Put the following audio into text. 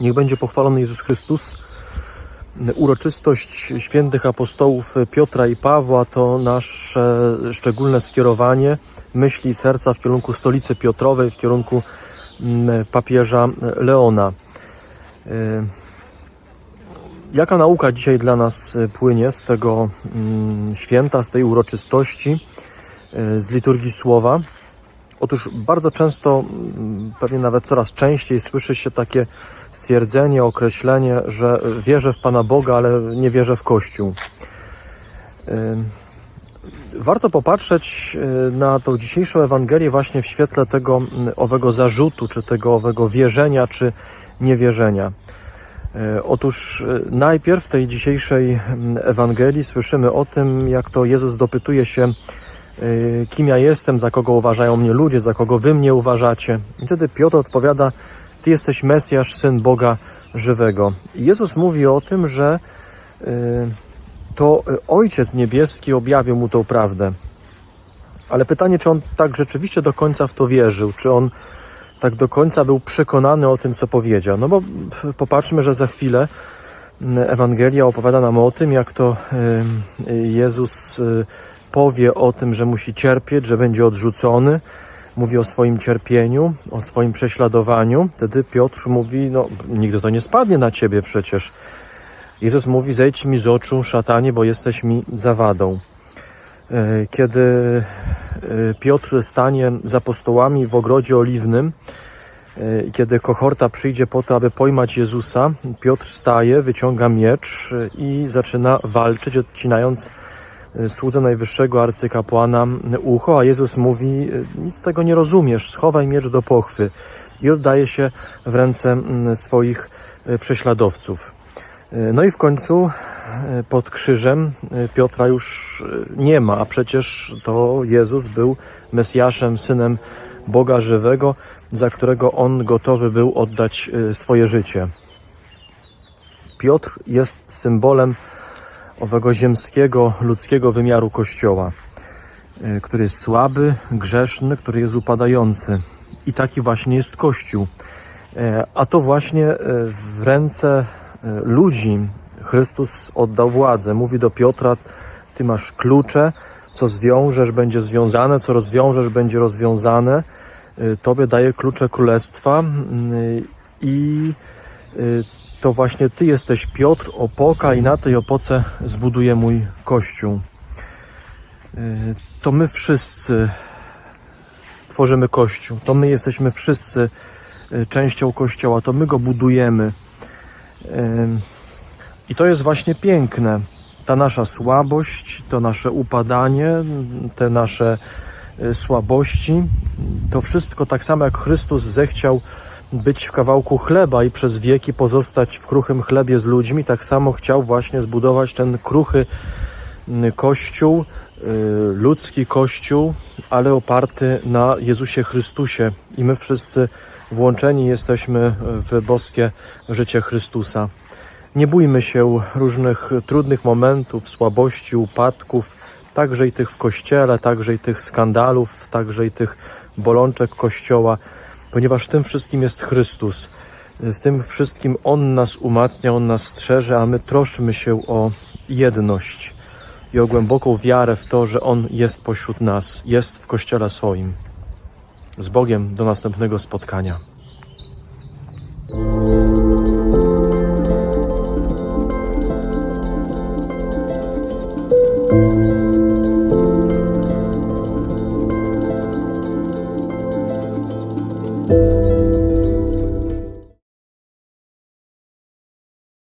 Niech będzie pochwalony Jezus Chrystus. Uroczystość świętych apostołów Piotra i Pawła to nasze szczególne skierowanie myśli i serca w kierunku stolicy Piotrowej, w kierunku mm, papieża Leona. Y, Jaka nauka dzisiaj dla nas płynie z tego mm, święta, z tej uroczystości, y, z liturgii słowa? Otóż bardzo często, mm, pewnie nawet coraz częściej słyszy się takie stwierdzenie, określenie, że wierzę w Pana Boga, ale nie wierzę w Kościół. Warto popatrzeć y, na tą dzisiejszą Ewangelię właśnie w świetle tego mm, owego zarzutu, czy tego owego wierzenia, czy niewierzenia. Y, Otóż y, najpierw w tej dzisiejszej mm, Ewangelii słyszymy o tym, jak to Jezus dopytuje się, kim ja jestem, za kogo uważają mnie ludzie, za kogo wy mnie uważacie. I wtedy Piotr odpowiada, ty jesteś Mesjasz, Syn Boga żywego. Jezus mówi o tym, że y, to y, Ojciec Niebieski objawił mu tą prawdę. Ale pytanie, czy on tak rzeczywiście do końca w to wierzył, czy on tak do końca był przekonany o tym, co powiedział. No bo popatrzmy, że za chwilę Ewangelia opowiada nam o tym, jak to y, y, Jezus y, powie o tym, że musi cierpieć, że będzie odrzucony. Mówi o swoim cierpieniu, o swoim prześladowaniu. Wtedy Piotr mówi, no nigdy to nie spadnie na ciebie przecież. Jezus mówi, zejdź mi z oczu, szatanie, bo jesteś mi zawadą. E, Kiedy e, Piotr stanie z apostołami w ogrodzie oliwnym, e, kiedy kohorta przyjdzie po to, aby pojmać Jezusa, Piotr staje, wyciąga miecz i zaczyna walczyć, odcinając słudze najwyższego arcykapłana ucho, a Jezus mówi, e, nic z tego nie rozumiesz, schowaj miecz do pochwy i oddaje się w ręce mm, swoich prześladowców. No i w końcu pod krzyżem Piotra już nie ma, a przecież to Jezus był Mesjaszem, Synem Boga żywego, za którego on gotowy był oddać swoje życie. Piotr jest symbolem owego ziemskiego, ludzkiego wymiaru Kościoła, e, który jest słaby, grzeszny, który jest upadający. I taki właśnie jest Kościół. E, A to właśnie e, w ręce ludzi Chrystus oddał władzę. Mówi do Piotra, ty masz klucze, co zwiążesz, będzie związane, co rozwiążesz, będzie rozwiązane. Tobie daje klucze królestwa i to właśnie ty jesteś Piotr, opoka i na tej opoce zbuduję mój kościół. E, To my wszyscy tworzymy kościół. To my jesteśmy wszyscy e, częścią kościoła, to my go budujemy. Ym, I to jest właśnie piękne. Ta nasza słabość, to nasze upadanie, te nasze słabości, to wszystko tak samo jak Chrystus zechciał być w kawałku chleba i przez wieki pozostać w kruchym chlebie z ludźmi, tak samo chciał właśnie zbudować ten kruchy mm, kościół, y, ludzki kościół, ale oparty na Jezusie Chrystusie. I my wszyscy włączeni jesteśmy w boskie życie Chrystusa. Nie bójmy się różnych trudnych momentów, słabości, upadków, także i tych w kościele, także i tych skandalów, także i tych bolączek kościoła, ponieważ w tym wszystkim jest Chrystus. W tym wszystkim On nas umacnia, On nas strzeże, a my troszczymy się o jedność i o głęboką wiarę w to, że On jest pośród nas, jest w kościele swoim. Z Bogiem do następnego spotkania.